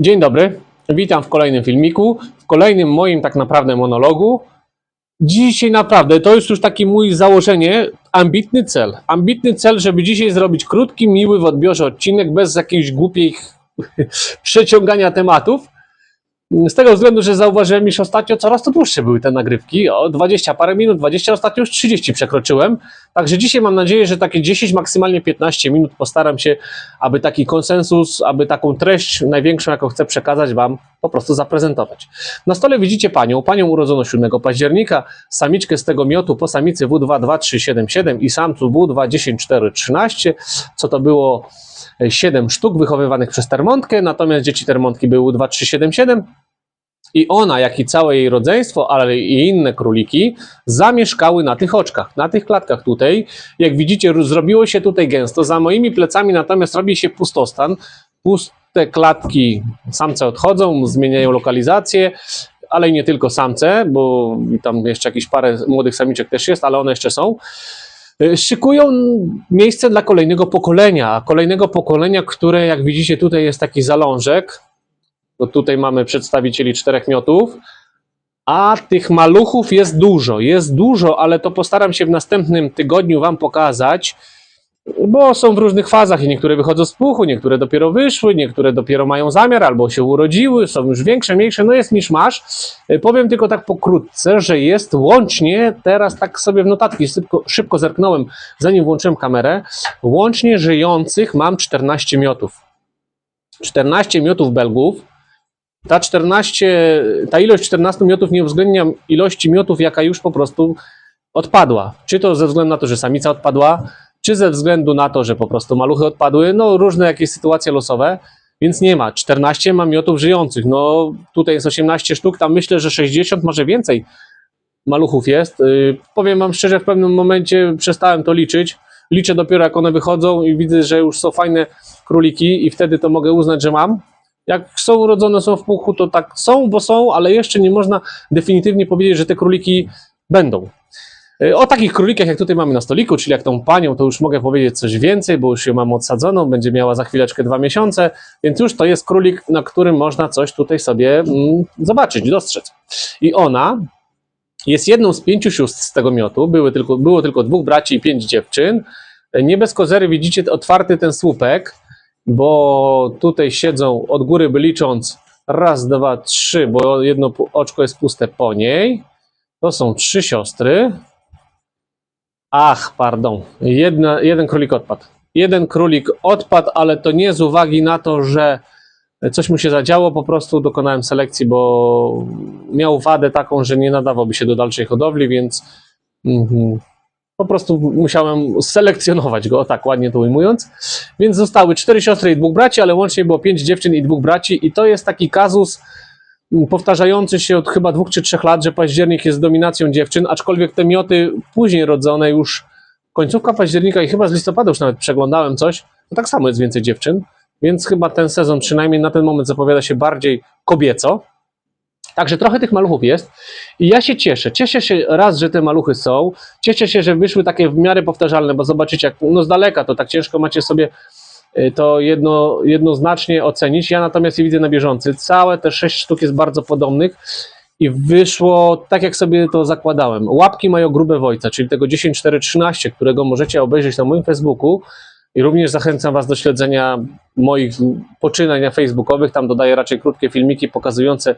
Dzień dobry, witam w kolejnym filmiku, w kolejnym moim tak naprawdę monologu. Dzisiaj naprawdę to jest już taki mój założenie, ambitny cel. Ambitny cel, żeby dzisiaj zrobić krótki, miły w odbiorze odcinek bez jakiejś głupiej przeciągania tematów. Z tego względu, że zauważyłem, iż ostatnio coraz to dłuższe były te nagrywki. O 20 parę minut, 20, ostatnio już 30 przekroczyłem. Także dzisiaj mam nadzieję, że takie 10, maksymalnie 15 minut postaram się, aby taki konsensus, aby taką treść największą, jaką chcę przekazać Wam, po prostu zaprezentować. Na stole widzicie panią. Panią urodzono 7 października, samiczkę z tego miotu po samicy W22377 i samcu W21413. Co to było? 7 sztuk wychowywanych przez Termontkę, natomiast dzieci Termontki były 2377 i ona, jak i całe jej rodzeństwo, ale i inne króliki zamieszkały na tych oczkach, na tych klatkach tutaj. Jak widzicie, zrobiło się tutaj gęsto. Za moimi plecami natomiast robi się pustostan. Puste klatki, samce odchodzą, zmieniają lokalizację, ale nie tylko samce, bo tam jeszcze jakieś parę młodych samiczek też jest, ale one jeszcze są. Y, Szykują miejsce dla kolejnego pokolenia, kolejnego pokolenia, które jak widzicie tutaj jest taki zalążek, bo tutaj mamy przedstawicieli czterech miotów, a tych maluchów jest dużo, jest dużo, ale to postaram się w następnym tygodniu Wam pokazać, bo są w różnych fazach i niektóre wychodzą z puchu, niektóre dopiero wyszły, niektóre dopiero mają zamiar albo się urodziły, są już większe, mniejsze, no jest niż masz. Y, Powiem tylko tak pokrótce, że jest łącznie, teraz tak sobie w notatki szybko, szybko zerknąłem, zanim włączyłem kamerę, łącznie żyjących mam 14 miotów. 14 miotów Belgów. Ta 14, ta ilość 14 miotów nie uwzględnia ilości miotów, jaka już po prostu odpadła. Czy to ze względu na to, że samica odpadła, czy ze względu na to, że po prostu maluchy odpadły, no różne jakieś sytuacje losowe, więc nie ma. 14 mam miotów żyjących, no tutaj jest 18 sztuk, tam myślę, że 60, może więcej maluchów jest. Yy, powiem wam szczerze, w pewnym momencie przestałem to liczyć. Liczę dopiero jak one wychodzą i widzę, że już są fajne króliki i wtedy to mogę uznać, że mam. Jak są urodzone, są w puchu, to tak są, bo są, ale jeszcze nie można definitywnie powiedzieć, że te króliki będą. Y, O takich królikach, jak tutaj mamy na stoliku, czyli jak tą panią, to już mogę powiedzieć coś więcej, bo już ją mam odsadzoną, będzie miała za chwileczkę dwa miesiące, więc już to jest królik, na którym można coś tutaj sobie mm, zobaczyć, dostrzec. I ona jest jedną z pięciu sióstr z tego miotu, Były tylko, było tylko dwóch braci i pięć dziewczyn. Nie bez kozery widzicie otwarty ten słupek, bo tutaj siedzą od góry by licząc raz, dwa, trzy, bo jedno oczko jest puste po niej. To są trzy siostry. Ach, pardon. Jedna, jeden królik odpadł. Jeden królik odpadł, ale to nie z uwagi na to, że coś mu się zadziało, po prostu dokonałem selekcji, bo miał wadę taką, że nie nadawałby się do dalszej hodowli, więc mhm, po prostu musiałem selekcjonować go, tak ładnie to ujmując. Więc zostały cztery siostry i dwóch braci, ale łącznie było pięć dziewczyn i dwóch braci i to jest taki kazus, powtarzający się od chyba dwóch czy trzech lat, że październik jest dominacją dziewczyn, aczkolwiek te mioty później rodzone już końcówka października i chyba z listopada już nawet przeglądałem coś, to tak samo jest więcej dziewczyn, więc chyba ten sezon przynajmniej na ten moment zapowiada się bardziej kobieco. Także trochę tych maluchów jest i ja się cieszę. Cieszę się raz, że te maluchy są. Cieszę się, że wyszły takie w miarę powtarzalne, bo zobaczycie, jak no z daleka to tak ciężko macie sobie y, to jedno, jednoznacznie ocenić. Ja natomiast je widzę na bieżący. Całe te sześć sztuk jest bardzo podobnych i wyszło tak, jak sobie to zakładałem. Łapki mają grube wojca, czyli tego 10413, którego możecie obejrzeć na moim Facebooku. I również zachęcam Was do śledzenia moich poczynań na facebookowych. Tam dodaję raczej krótkie filmiki pokazujące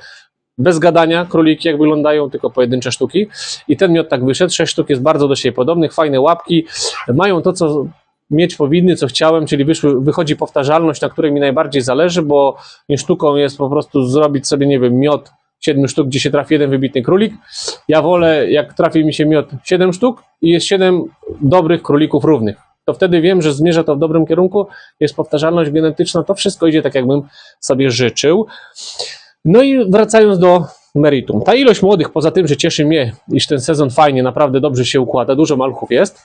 bez gadania króliki, jak wyglądają, tylko pojedyncze sztuki. I ten miod tak wyszedł. Sześć sztuk jest bardzo do siebie podobnych, fajne łapki. Mają to, co mieć powinny, co chciałem, czyli wyszły, wychodzi powtarzalność, na której mi najbardziej zależy, bo nie sztuką jest po prostu zrobić sobie, nie wiem, miod siedmiu sztuk, gdzie się trafi jeden wybitny królik. Ja wolę, jak trafi mi się miod siedem sztuk i jest siedem dobrych królików równych. To wtedy wiem, że zmierza to w dobrym kierunku, jest powtarzalność genetyczna, to wszystko idzie tak, jakbym sobie życzył. No i wracając do meritum. Ta ilość młodych, poza tym, że cieszy mnie, iż ten sezon fajnie, naprawdę dobrze się układa, dużo maluchów jest,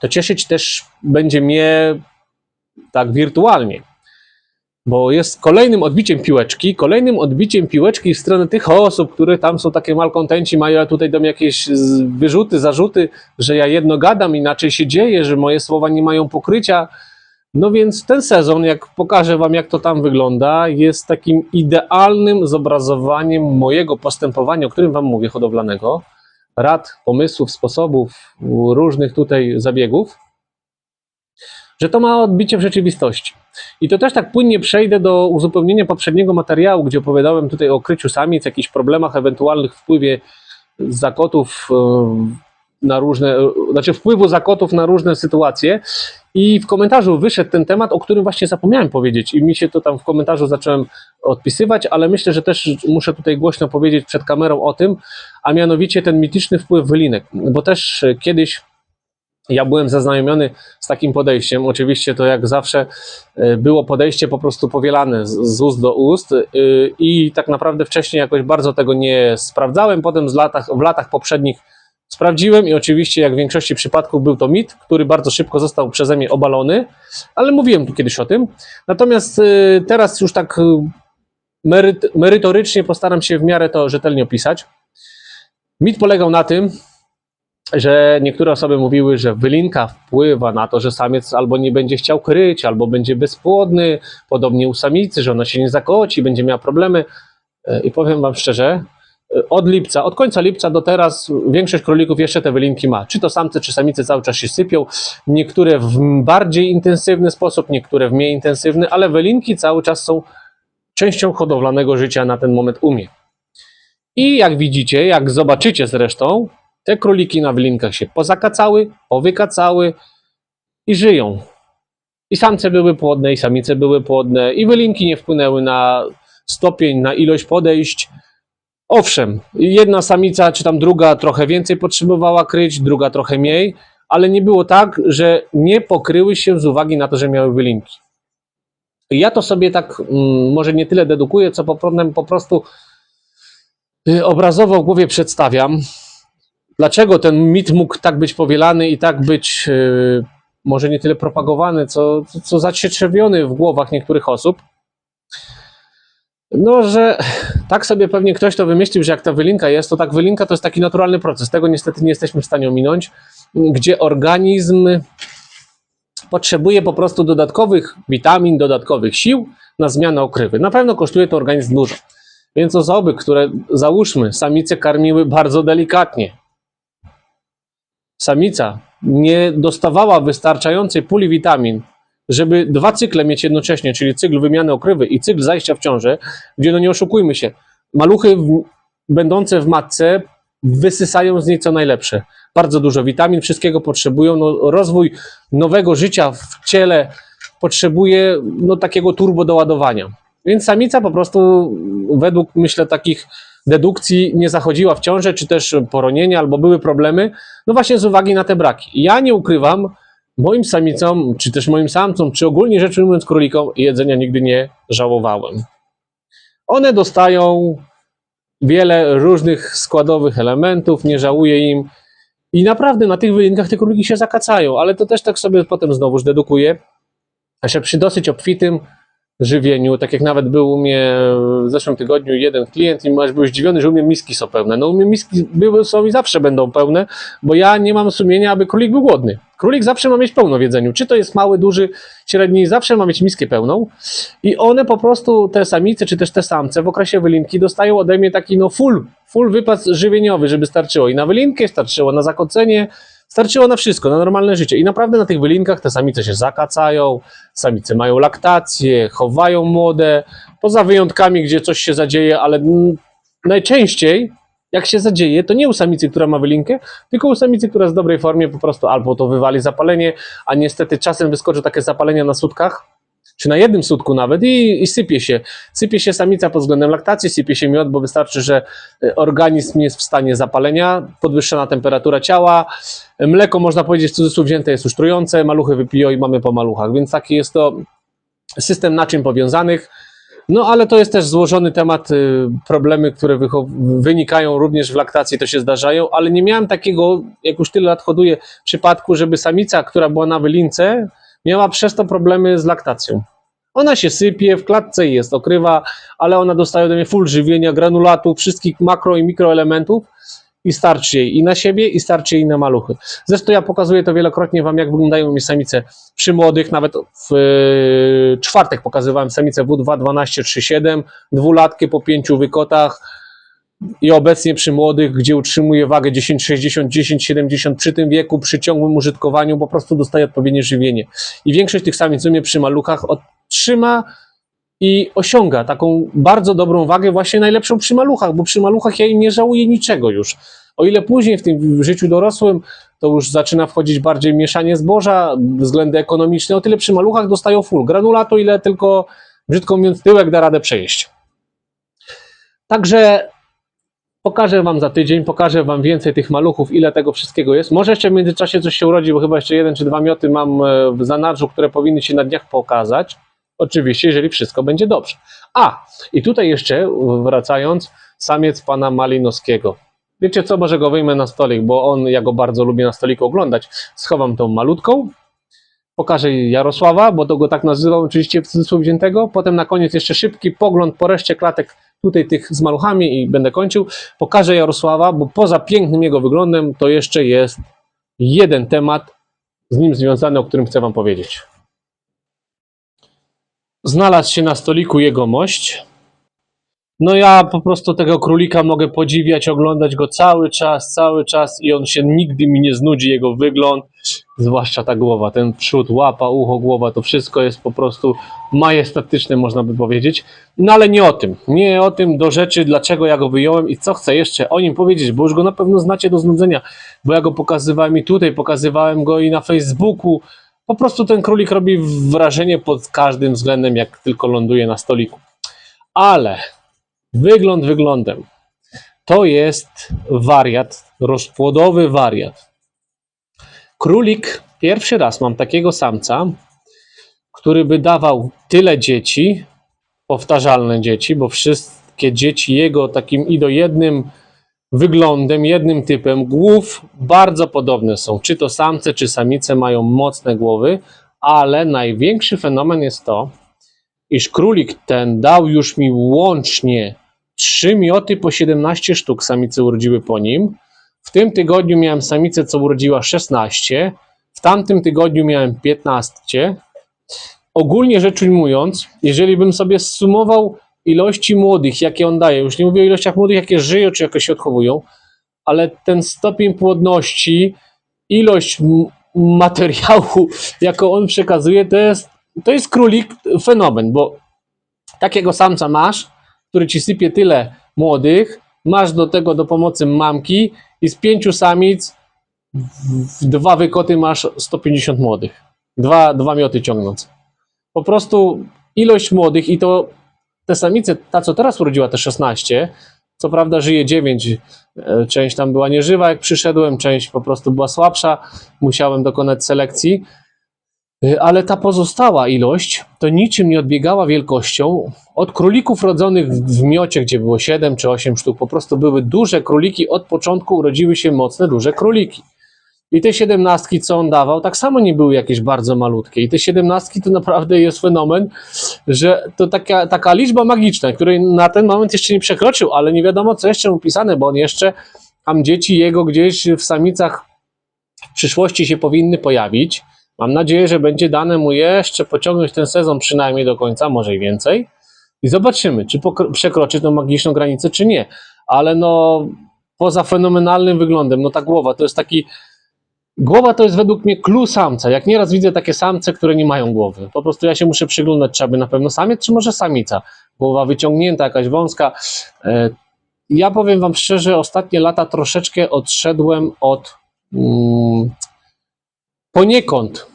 to cieszyć też będzie mnie tak wirtualnie. Bo jest kolejnym odbiciem piłeczki, kolejnym odbiciem piłeczki w stronę tych osób, które tam są takie malkontenci, mają tutaj do mnie jakieś wyrzuty, zarzuty, że ja jedno gadam, inaczej się dzieje, że moje słowa nie mają pokrycia. No więc ten sezon, jak pokażę Wam, jak to tam wygląda, jest takim idealnym zobrazowaniem mojego postępowania, o którym Wam mówię, hodowlanego. Rad, pomysłów, sposobów, różnych tutaj zabiegów, że to ma odbicie w rzeczywistości. I to też tak płynnie przejdę do uzupełnienia poprzedniego materiału, gdzie opowiadałem tutaj o kryciu samic, jakichś problemach, ewentualnych wpływie zakotów e, na różne, znaczy wpływu zakotów na różne sytuacje. I w komentarzu wyszedł ten temat, o którym właśnie zapomniałem powiedzieć, i mi się to tam w komentarzu zacząłem odpisywać, ale myślę, że też muszę tutaj głośno powiedzieć przed kamerą o tym, a mianowicie ten mityczny wpływ wylinek, bo też e, kiedyś ja byłem zaznajomiony z takim podejściem. Oczywiście to jak zawsze e, było podejście po prostu powielane z, ust do ust e, i tak naprawdę wcześniej jakoś bardzo tego nie sprawdzałem. Potem z latach, w latach poprzednich sprawdziłem i oczywiście jak w większości przypadków był to mit, który bardzo szybko został przeze mnie obalony, ale mówiłem tu kiedyś o tym. Natomiast e, teraz już tak meryt, merytorycznie postaram się w miarę to rzetelnie opisać. Mit polegał na tym, że niektóre osoby mówiły, że wylinka wpływa na to, że samiec albo nie będzie chciał kryć, albo będzie bezpłodny, podobnie u samicy, że ona się nie zakoci, będzie miała problemy. E, I powiem Wam szczerze, od lipca, od końca lipca do teraz większość królików jeszcze te wylinki ma. Czy to samce, czy samice cały czas się sypią. Niektóre w bardziej intensywny sposób, niektóre w mniej intensywny, ale wylinki cały czas są częścią hodowlanego życia na ten moment u mnie. I jak widzicie, jak zobaczycie zresztą, te króliki na wylinkach się pozakacały, powykacały i żyją. I samce były płodne, i samice były płodne, i wylinki nie wpłynęły na stopień, na ilość podejść. Owszem, jedna samica czy tam druga trochę więcej potrzebowała kryć, druga trochę mniej, ale nie było tak, że nie pokryły się z uwagi na to, że miały wylinki. Ja to sobie tak mm, może nie tyle dedukuję, co po, prostu y, obrazowo w głowie przedstawiam dlaczego ten mit mógł tak być powielany i tak być yy, może nie tyle propagowany, co, co zacietrzewiony w głowach niektórych osób. No, że tak sobie pewnie ktoś to wymyślił, że jak ta wylinka jest, to tak wylinka to jest taki naturalny proces. Tego niestety nie jesteśmy w stanie ominąć, gdzie organizm potrzebuje po prostu dodatkowych witamin, dodatkowych sił na zmianę okrywy. Na pewno kosztuje to organizm dużo. Więc osoby, które załóżmy, samice karmiły bardzo delikatnie, samica nie dostawała wystarczającej puli witamin, żeby dwa cykle mieć jednocześnie, czyli cykl wymiany okrywy i cykl zajścia w ciążę, gdzie no nie oszukujmy się, maluchy w, będące w matce wysysają z niej co najlepsze. Bardzo dużo witamin, wszystkiego potrzebują. No, rozwój nowego życia w ciele potrzebuje no, takiego turbo doładowania. Więc samica po prostu według myślę takich dedukcji nie zachodziła w ciążę, czy też poronienia, albo były problemy, no właśnie z uwagi na te braki. Ja nie ukrywam, moim samicom, czy też moim samcom, czy ogólnie rzecz ujmując królikom, jedzenia nigdy nie żałowałem. One dostają wiele różnych składowych elementów, nie żałuję im i naprawdę na tych wylinkach te króliki się zakacają, ale to też tak sobie potem znowuż dedukuję, że przy dosyć obfitym żywieniu, tak jak nawet był u mnie w zeszłym tygodniu jeden klient i aż był zdziwiony, że u mnie miski są pełne. No u mnie miski były, są i zawsze będą pełne, bo ja nie mam sumienia, aby królik był głodny. Królik zawsze ma mieć pełno w jedzeniu. Czy to jest mały, duży, średni, zawsze ma mieć miskę pełną. I one po prostu, te samice, czy też te samce w okresie wylinki dostają ode mnie taki no full, full wypas żywieniowy, żeby starczyło. I na wylinkę starczyło, na zakocenie, Starczyło na wszystko, na normalne życie. I naprawdę na tych wylinkach te samice się zakacają, samice mają laktację, chowają młode, poza wyjątkami, gdzie coś się zadzieje, ale najczęściej jak się zadzieje, to nie u samicy, która ma wylinkę, tylko u samicy, która jest w dobrej formie po prostu albo to wywali zapalenie, a niestety czasem wyskoczy takie zapalenia na sutkach, czy na jednym sutku nawet i, i sypie się. Sypie się samica pod względem laktacji, sypie się miod, bo wystarczy, że e, organizm nie jest w stanie zapalenia, podwyższona temperatura ciała, mleko można powiedzieć w cudzysłów wzięte jest już trujące, maluchy wypiją i mamy po maluchach, więc taki jest to system naczyń powiązanych. No ale to jest też złożony temat, y, problemy, które wynikają również w laktacji, to się zdarzają, ale nie miałem takiego, jak już tyle lat hoduję, przypadku, żeby samica, która była na wylince, miała przez to problemy z laktacją. Ona się sypie, w klatce jest okrywa, ale ona dostaje ode mnie full żywienia, granulatu, wszystkich makro i mikroelementów i starczy jej i na siebie, i starczy jej na maluchy. Zresztą ja pokazuję to wielokrotnie Wam, jak wyglądają mi samice przy młodych, nawet w e, czwartek pokazywałem samicę W2 1237, dwulatkie po pięciu wykotach i obecnie przy młodych, gdzie utrzymuje wagę 10,60, 10,70 przy tym wieku, przy ciągłym użytkowaniu po prostu dostaje odpowiednie żywienie. I większość tych samic u mnie przy maluchach otrzyma i osiąga taką bardzo dobrą wagę, właśnie najlepszą przy maluchach, bo przy maluchach ja im nie żałuję niczego już. O ile później w tym życiu dorosłym to już zaczyna wchodzić bardziej mieszanie zboża, względy ekonomiczne, o tyle przy maluchach dostają full granulatu, ile tylko, brzydko mówiąc, tyłek da radę przejeść. Także pokażę Wam za tydzień, pokażę Wam więcej tych maluchów, ile tego wszystkiego jest. Może jeszcze w międzyczasie coś się urodzi, bo chyba jeszcze jeden czy dwa mioty mam e, w zanadrzu, które powinny się na dniach pokazać. Oczywiście, jeżeli wszystko będzie dobrze. A, i tutaj jeszcze wracając, samiec pana Malinowskiego. Wiecie co, może go wyjmę na stolik, bo on, ja go bardzo lubię na stoliku oglądać. Schowam tą malutką, pokażę Jarosława, bo to go tak nazywam, oczywiście w cudzysłów wziętego. Potem na koniec jeszcze szybki pogląd po reszcie klatek tutaj tych z maluchami i będę kończył. Pokażę Jarosława, bo poza pięknym jego wyglądem, to jeszcze jest jeden temat z nim związany, o którym chcę wam powiedzieć. Znalazł się na stoliku jegomość. No ja po prostu tego królika mogę podziwiać, oglądać go cały czas, cały czas i on się nigdy mi nie znudzi, jego wygląd, zwłaszcza ta głowa, ten przód, łapa, ucho, głowa, to wszystko jest po prostu majestatyczne, można by powiedzieć. No ale nie o tym, nie o tym do rzeczy, dlaczego ja go wyjąłem i co chcę jeszcze o nim powiedzieć, bo już go na pewno znacie do znudzenia, bo ja go pokazywałem i tutaj, pokazywałem go i na Facebooku. Po prostu ten królik robi wrażenie pod każdym względem, jak tylko ląduje na stoliku. Ale wygląd wyglądem. To jest wariat, rozpłodowy wariat. Królik, pierwszy raz mam takiego samca, który by dawał tyle dzieci, powtarzalne dzieci, bo wszystkie dzieci jego takim i do jednym wyglądem, jednym typem głów bardzo podobne są. Czy to samce, czy samice mają mocne głowy, ale największy fenomen jest to, iż królik ten dał już mi łącznie 3 mioty po 17 sztuk samice urodziły po nim. W tym tygodniu miałem samicę, co urodziła 16. W tamtym tygodniu miałem 15. Ogólnie rzecz ujmując, jeżeli bym sobie zsumował ilości młodych, jakie on daje, już nie mówię o ilościach młodych, jakie żyją, czy jakoś się odchowują, ale ten stopień płodności, ilość materiału, jaką on przekazuje, to jest, to jest królik fenomen, bo takiego samca masz, który ci sypie tyle młodych, masz do tego do pomocy mamki i z pięciu samic w dwa wykoty masz 150 młodych. Dwa, dwa mioty ciągnąc. Po prostu ilość młodych i to te samice, ta co teraz urodziła te 16, co prawda żyje 9, e, część tam była nieżywa jak przyszedłem, część po prostu była słabsza, musiałem dokonać selekcji, Y, ale ta pozostała ilość to niczym nie odbiegała wielkością od królików rodzonych w miocie, gdzie było 7 czy 8 sztuk. Po prostu były duże króliki, od początku urodziły się mocne, duże króliki. I te siedemnastki, co on dawał, tak samo nie były jakieś bardzo malutkie. I te siedemnastki to naprawdę jest fenomen, że to taka, taka liczba magiczna, której na ten moment jeszcze nie przekroczył, ale nie wiadomo, co jeszcze mu pisane, bo on jeszcze, tam dzieci jego gdzieś w samicach w przyszłości się powinny pojawić. Mam nadzieję, że będzie dane mu jeszcze pociągnąć ten sezon przynajmniej do końca, może i więcej. I zobaczymy, czy przekroczy tą magiczną granicę, czy nie. Ale no, poza fenomenalnym wyglądem, no ta głowa to jest taki. Głowa to jest według mnie clue samca. Jak nieraz widzę takie samce, które nie mają głowy. Po prostu ja się muszę przyglądać, czy aby na pewno samiec, czy może samica. Głowa wyciągnięta, jakaś wąska. E, Ja powiem Wam szczerze, ostatnie lata troszeczkę odszedłem od. Mm, poniekąd.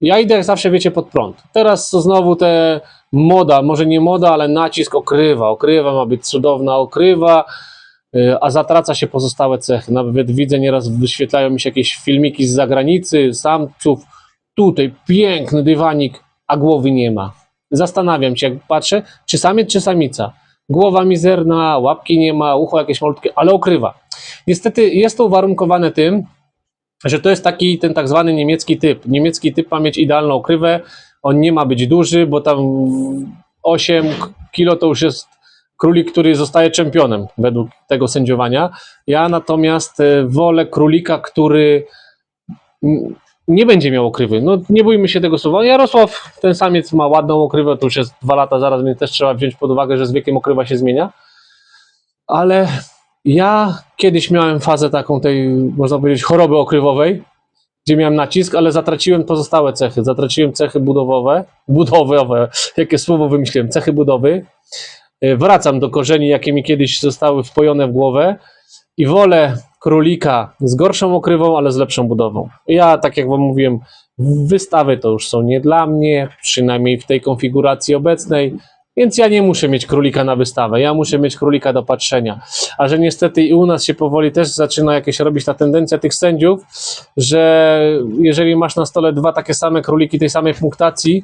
Ja idę zawsze, wiecie, pod prąd. Teraz znowu te moda, może nie moda, ale nacisk okrywa. Okrywa ma być cudowna okrywa, a zatraca się pozostałe cechy. Nawet widzę, nieraz wyświetlają mi się jakieś filmiki z zagranicy, samców. Tutaj piękny dywanik, a głowy nie ma. Zastanawiam się, jak patrzę, czy samiec, czy samica. Głowa mizerna, łapki nie ma, ucho jakieś malutkie, ale okrywa. Niestety jest to uwarunkowane tym, że to jest taki ten tak zwany niemiecki typ. Niemiecki typ ma mieć idealną okrywę, on nie ma być duży, bo tam 8 kilo to już jest królik, który zostaje czempionem według tego sędziowania. Ja natomiast e, wolę królika, który nie będzie miał okrywy. No nie bójmy się tego słowa. Jarosław, ten samiec ma ładną okrywę, to już jest dwa lata zaraz, więc też trzeba wziąć pod uwagę, że z wiekiem okrywa się zmienia. Ale ja kiedyś miałem fazę taką tej, można powiedzieć, choroby okrywowej, gdzie miałem nacisk, ale zatraciłem pozostałe cechy. Zatraciłem cechy budowowe, budowowe, jakie słowo wymyśliłem, cechy budowy. Y, Wracam do korzeni, jakie mi kiedyś zostały wpojone w głowę i wolę królika z gorszą okrywą, ale z lepszą budową. Ja, tak jak Wam mówiłem, wystawy to już są nie dla mnie, przynajmniej w tej konfiguracji obecnej, więc ja nie muszę mieć królika na wystawę, ja muszę mieć królika do patrzenia. A że niestety i u nas się powoli też zaczyna jakieś robić ta tendencja tych sędziów, że jeżeli masz na stole dwa takie same króliki tej samej punktacji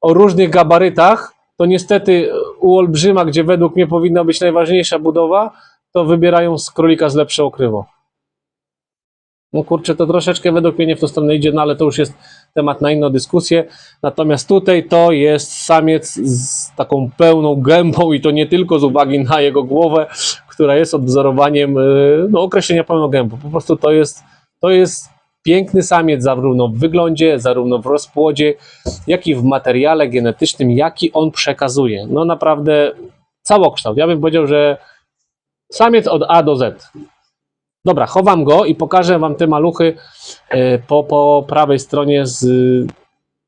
o różnych gabarytach, to niestety u olbrzyma, gdzie według mnie powinna być najważniejsza budowa, to wybierają z królika z lepszą okrywą. No kurczę, to troszeczkę według mnie nie w tą stronę idzie, no ale to już jest temat na inną dyskusję. Natomiast tutaj to jest samiec z taką pełną gębą i to nie tylko z uwagi na jego głowę, która jest odwzorowaniem yy, no, określenia pełną gębą. Po prostu to jest, to jest piękny samiec zarówno w wyglądzie, zarówno w rozpłodzie, jak i w materiale genetycznym, jaki on przekazuje. No naprawdę całokształt. Ja bym powiedział, że samiec od A do Z. Dobra, chowam go i pokażę Wam te maluchy e, po, po prawej stronie z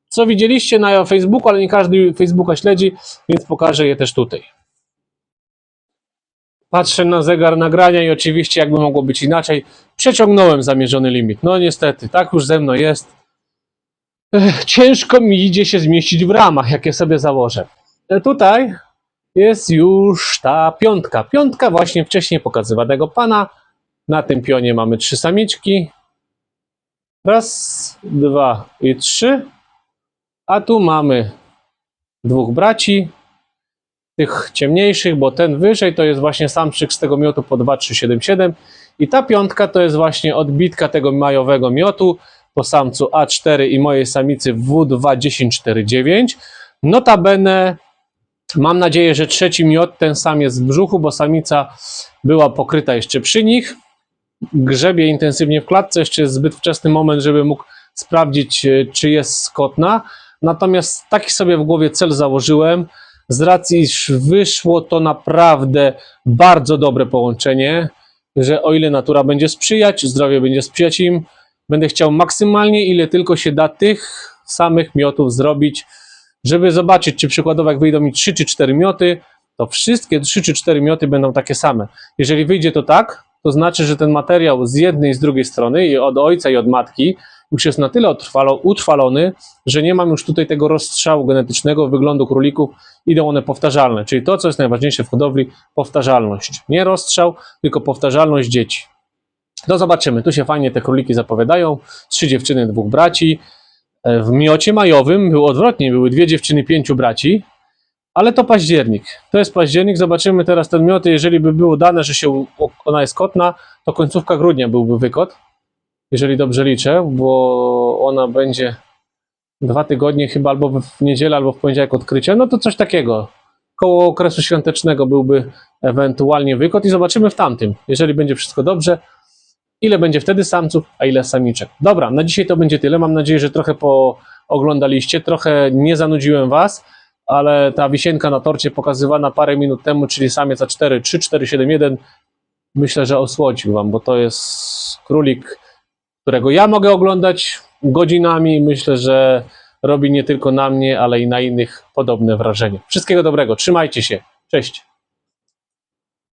co widzieliście na Facebooku, ale nie każdy Facebooka śledzi, więc pokażę je też tutaj. Patrzę na zegar nagrania i oczywiście jakby mogło być inaczej, przeciągnąłem zamierzony limit. No niestety, tak już ze mną jest. Ciężko mi idzie się zmieścić w ramach, jakie sobie założę. E, Tutaj jest już ta piątka. Piątka właśnie wcześniej pokazywanego pana. Na tym pionie mamy trzy samiczki. Raz, dwa i trzy. A tu mamy dwóch braci. Tych ciemniejszych, bo ten wyżej to jest właśnie samczyk z tego miotu po 2377. I ta piątka to jest właśnie odbitka tego majowego miotu po samcu A4 i mojej samicy W21049. Notabene Mam nadzieję, że trzeci miod ten sam jest w brzuchu, bo samica była pokryta jeszcze przy nich. Grzebie intensywnie w klatce, jeszcze jest zbyt wczesny moment, żeby mógł sprawdzić, e, czy jest skotna. Natomiast taki sobie w głowie cel założyłem. Z racji, iż wyszło to naprawdę bardzo dobre połączenie, że o ile natura będzie sprzyjać, zdrowie będzie sprzyjać im, będę chciał maksymalnie, ile tylko się da, tych samych miotów zrobić, żeby zobaczyć, czy przykładowo jak wyjdą mi 3 czy 4 mioty, to wszystkie 3 czy 4 mioty będą takie same. Jeżeli wyjdzie to tak, to znaczy, że ten materiał z jednej i z drugiej strony, i od ojca i od matki, już jest na tyle utrwalo, utrwalony, że nie mam już tutaj tego rozstrzału genetycznego wyglądu królików, idą one powtarzalne. Czyli to, co jest najważniejsze w hodowli, powtarzalność. Nie rozstrzał, tylko powtarzalność dzieci. No zobaczymy, tu się fajnie te króliki zapowiadają. Trzy dziewczyny, dwóch braci. E, W miocie majowym było odwrotnie, były dwie dziewczyny, pięciu braci, ale to październik. To jest październik, zobaczymy teraz ten miot. Jeżeli by było dane, że się ona jest kotna, to końcówka grudnia byłby wykot, jeżeli dobrze liczę, bo ona będzie dwa tygodnie chyba albo w niedzielę, albo w poniedziałek odkrycia, no to coś takiego. Koło okresu świątecznego byłby ewentualnie wykot i zobaczymy w tamtym. Jeżeli będzie wszystko dobrze, ile będzie wtedy samców, a ile samiczek. Dobra, na dzisiaj to będzie tyle. Mam nadzieję, że trochę pooglądaliście, trochę nie zanudziłem Was, ale ta wisienka na torcie pokazywana parę minut temu, czyli samiec A4 3471, myślę, że osłodził Wam, bo to jest królik, którego ja mogę oglądać godzinami. Myślę, że robi nie tylko na mnie, ale i na innych podobne wrażenie. Wszystkiego dobrego, trzymajcie się. Cześć.